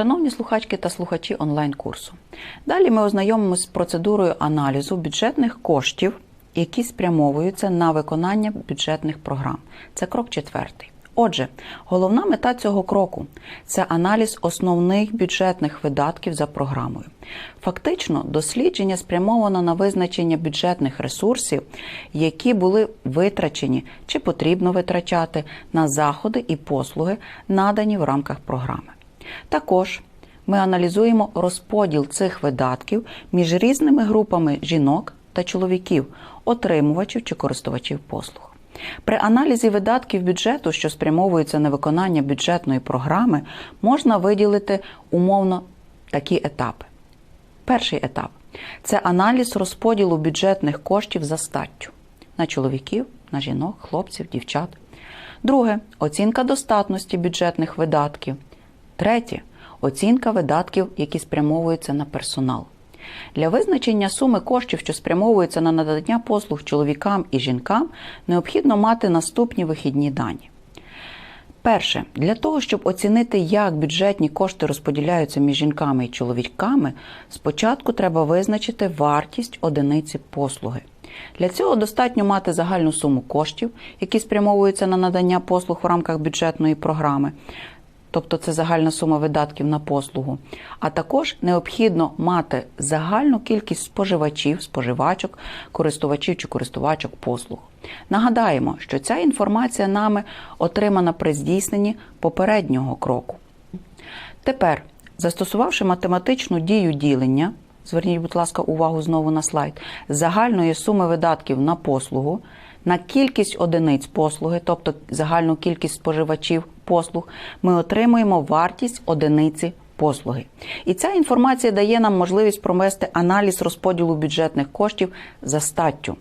Шановні слухачки та слухачі онлайн-курсу. Далі ми ознайомимося з процедурою аналізу бюджетних коштів, які спрямовуються на виконання бюджетних програм. Це крок четвертий. Отже, головна мета цього кроку це аналіз основних бюджетних видатків за програмою. Фактично, дослідження спрямовано на визначення бюджетних ресурсів, які були витрачені чи потрібно витрачати на заходи і послуги, надані в рамках програми. Також ми аналізуємо розподіл цих видатків між різними групами жінок та чоловіків, отримувачів чи користувачів послуг. При аналізі видатків бюджету, що спрямовуються на виконання бюджетної програми, можна виділити умовно такі етапи. Перший етап це аналіз розподілу бюджетних коштів за статтю на чоловіків, на жінок, хлопців, дівчат. Друге оцінка достатності бюджетних видатків. Третє оцінка видатків, які спрямовуються на персонал. Для визначення суми коштів, що спрямовуються на надання послуг чоловікам і жінкам, необхідно мати наступні вихідні дані. Перше, для того, щоб оцінити, як бюджетні кошти розподіляються між жінками і чоловіками, спочатку треба визначити вартість одиниці послуги. Для цього достатньо мати загальну суму коштів, які спрямовуються на надання послуг в рамках бюджетної програми, тобто це загальна сума видатків на послугу. А також необхідно мати загальну кількість споживачів, споживачок, користувачів чи користувачок послуг. Нагадаємо, що ця інформація нами отримана при здійсненні попереднього кроку. Тепер, застосувавши математичну дію ділення, зверніть, будь ласка, увагу знову на слайд, загальної суми видатків на послугу на кількість одиниць послуги, тобто загальну кількість споживачів послуг, ми отримуємо вартість одиниці послуги. І ця інформація дає нам можливість провести аналіз розподілу бюджетних коштів за статтю.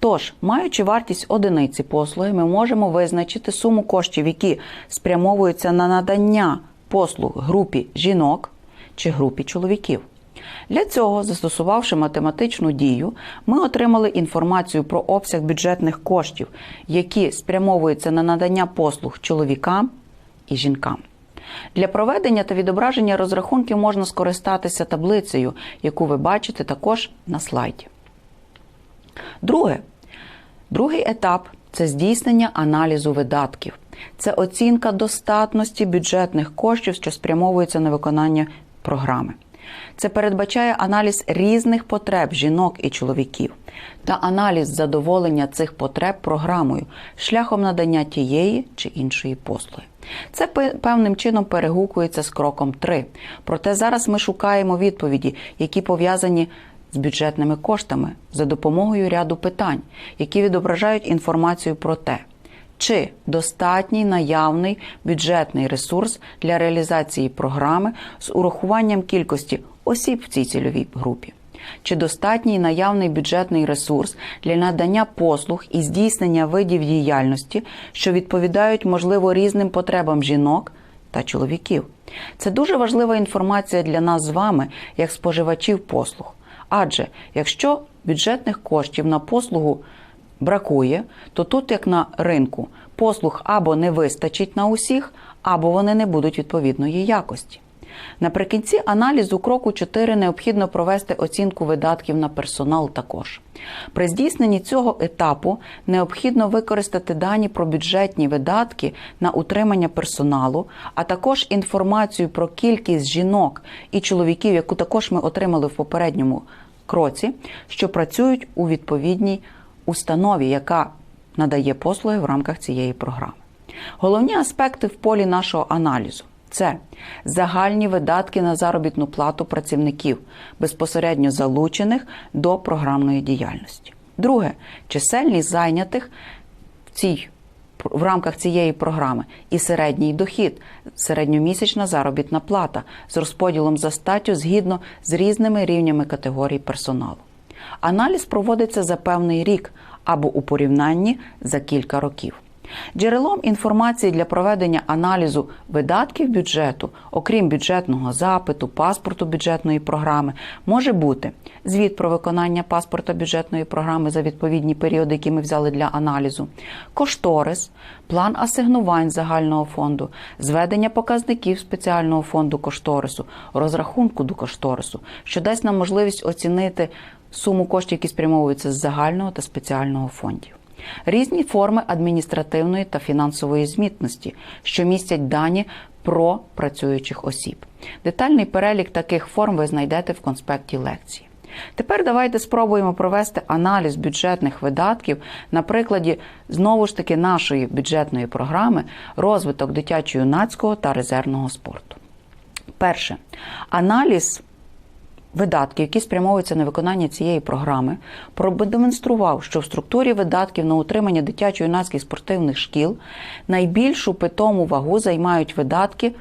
Тож, маючи вартість одиниці послуги, ми можемо визначити суму коштів, які спрямовуються на надання послуг групі жінок чи групі чоловіків. Для цього, застосувавши математичну дію, ми отримали інформацію про обсяг бюджетних коштів, які спрямовуються на надання послуг чоловікам і жінкам. Для проведення та відображення розрахунків можна скористатися таблицею, яку ви бачите також на слайді. Друге, другий етап це здійснення аналізу видатків. Це оцінка достатності бюджетних коштів, що спрямовуються на виконання програми. Це передбачає аналіз різних потреб жінок і чоловіків та аналіз задоволення цих потреб програмою шляхом надання тієї чи іншої послуги. Це певним чином перегукується з кроком 3. Проте зараз ми шукаємо відповіді, які пов'язані з бюджетними коштами за допомогою ряду питань, які відображають інформацію про те, чи достатній наявний бюджетний ресурс для реалізації програми з урахуванням кількості осіб в цій цільовій групі. Чи достатній наявний бюджетний ресурс для надання послуг і здійснення видів діяльності, що відповідають, можливо, різним потребам жінок та чоловіків? Це дуже важлива інформація для нас з вами, як споживачів послуг. Адже якщо бюджетних коштів на послугу бракує, то тут, як на ринку, послуг або не вистачить на усіх, або вони не будуть відповідної якості. Наприкінці аналізу кроку 4 необхідно провести оцінку видатків на персонал також. При здійсненні цього етапу необхідно використати дані про бюджетні видатки на утримання персоналу, а також інформацію про кількість жінок і чоловіків, яку також ми отримали в попередньому кроці, що працюють у відповідній установі, яка надає послуги в рамках цієї програми. Головні аспекти в полі нашого аналізу. Це загальні видатки на заробітну плату працівників, безпосередньо залучених до програмної діяльності. Друге чисельність зайнятих в цій в рамках цієї програми і середній дохід, середньомісячна заробітна плата з розподілом за статтю згідно з різними рівнями категорій персоналу. Аналіз проводиться за певний рік або у порівнянні за кілька років. Джерелом інформації для проведення аналізу видатків бюджету, окрім бюджетного запиту, паспорту бюджетної програми, може бути звіт про виконання паспорта бюджетної програми за відповідні періоди, які ми взяли для аналізу, кошторис, план асигнувань загального фонду, зведення показників спеціального фонду кошторису, розрахунку до кошторису, що дасть нам можливість оцінити суму коштів, які спрямовуються з загального та спеціального фондів. Різні форми адміністративної та фінансової змітності, що містять дані про працюючих осіб. Детальний перелік таких форм ви знайдете в конспекті лекції. Тепер давайте спробуємо провести аналіз бюджетних видатків на прикладі знову ж таки нашої бюджетної програми розвиток дитячо-юнацького та резервного спорту. Перше, аналіз видатків, які спрямовуються на виконання цієї програми, продемонстрував, що в структурі видатків на утримання дитячо-юнацьких спортивних шкіл найбільшу питому вагу займають видатки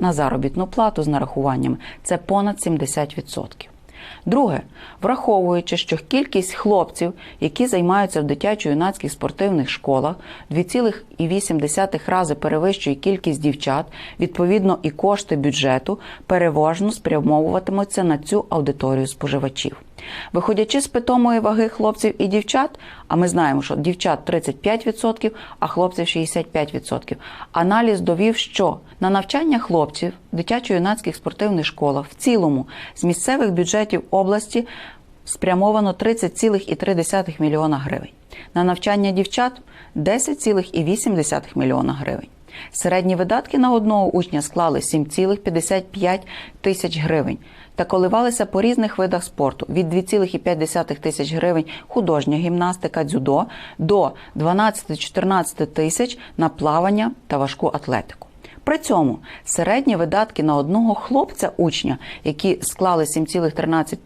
на заробітну плату з нарахуваннями. Це понад 70%. Друге, враховуючи, що кількість хлопців, які займаються в дитячо-юнацьких спортивних школах, 2,8 рази перевищує кількість дівчат, відповідно, і кошти бюджету переважно спрямовуватимуться на цю аудиторію споживачів. Виходячи з питомої ваги хлопців і дівчат, а ми знаємо, що дівчат 35%, а хлопців 65%, аналіз довів, що на навчання хлопців в дитячо-юнацьких спортивних школах в цілому з місцевих бюджетів області спрямовано 30,3 мільйона гривень. На навчання дівчат 10,8 мільйона гривень. Середні видатки на одного учня склали 7,55 тисяч гривень та коливалися по різних видах спорту від 2,5 тисяч гривень художня гімнастика, дзюдо до 12-14 тисяч на плавання та важку атлетику. При цьому середні видатки на одного хлопця учня, які склали 7,13 сотих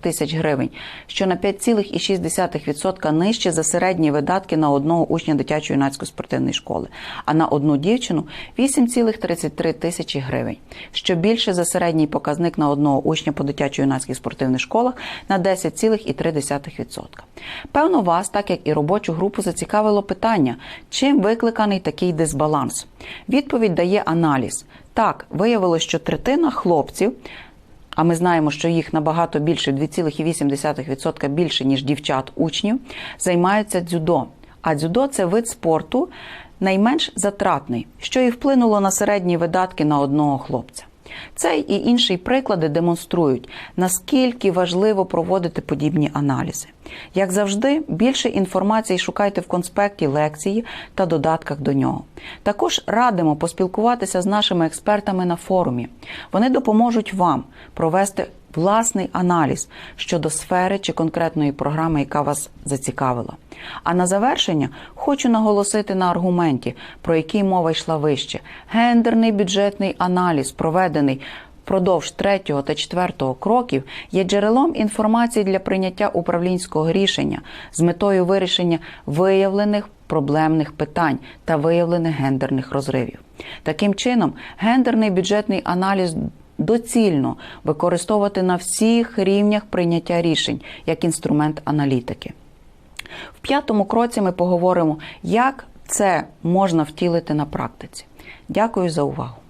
тисяч гривень, що на 5,6% нижче за середні видатки на одного учня дитячої юнацької спортивної школи, а на одну дівчину 8,33 тисячі гривень, що більше за середній показник на одного учня по дитячо-юнацьких спортивних школах на 10,3%. Певно, вас, так як і робочу групу, зацікавило питання, чим викликаний такий дисбаланс. Відповідь дає аналіз. Так, виявилось, що третина хлопців а ми знаємо, що їх набагато більше 2,8% більше, ніж дівчат учнів, займаються дзюдо. А дзюдо це вид спорту найменш затратний, що і вплинуло на середні видатки на одного хлопця. Цей і інші приклади демонструють, наскільки важливо проводити подібні аналізи. Як завжди, більше інформації шукайте в конспекті лекції та додатках до нього. Також радимо поспілкуватися з нашими експертами на форумі. Вони допоможуть вам провести власний аналіз щодо сфери чи конкретної програми, яка вас зацікавила. А на завершення хочу наголосити на аргументі, про який мова йшла вище: гендерний бюджетний аналіз, проведений. Впродовж третього та четвертого кроків є джерелом інформації для прийняття управлінського рішення з метою вирішення виявлених проблемних питань та виявлених гендерних розривів. Таким чином, гендерний бюджетний аналіз доцільно використовувати на всіх рівнях прийняття рішень як інструмент аналітики. В п'ятому кроці ми поговоримо, як це можна втілити на практиці. Дякую за увагу.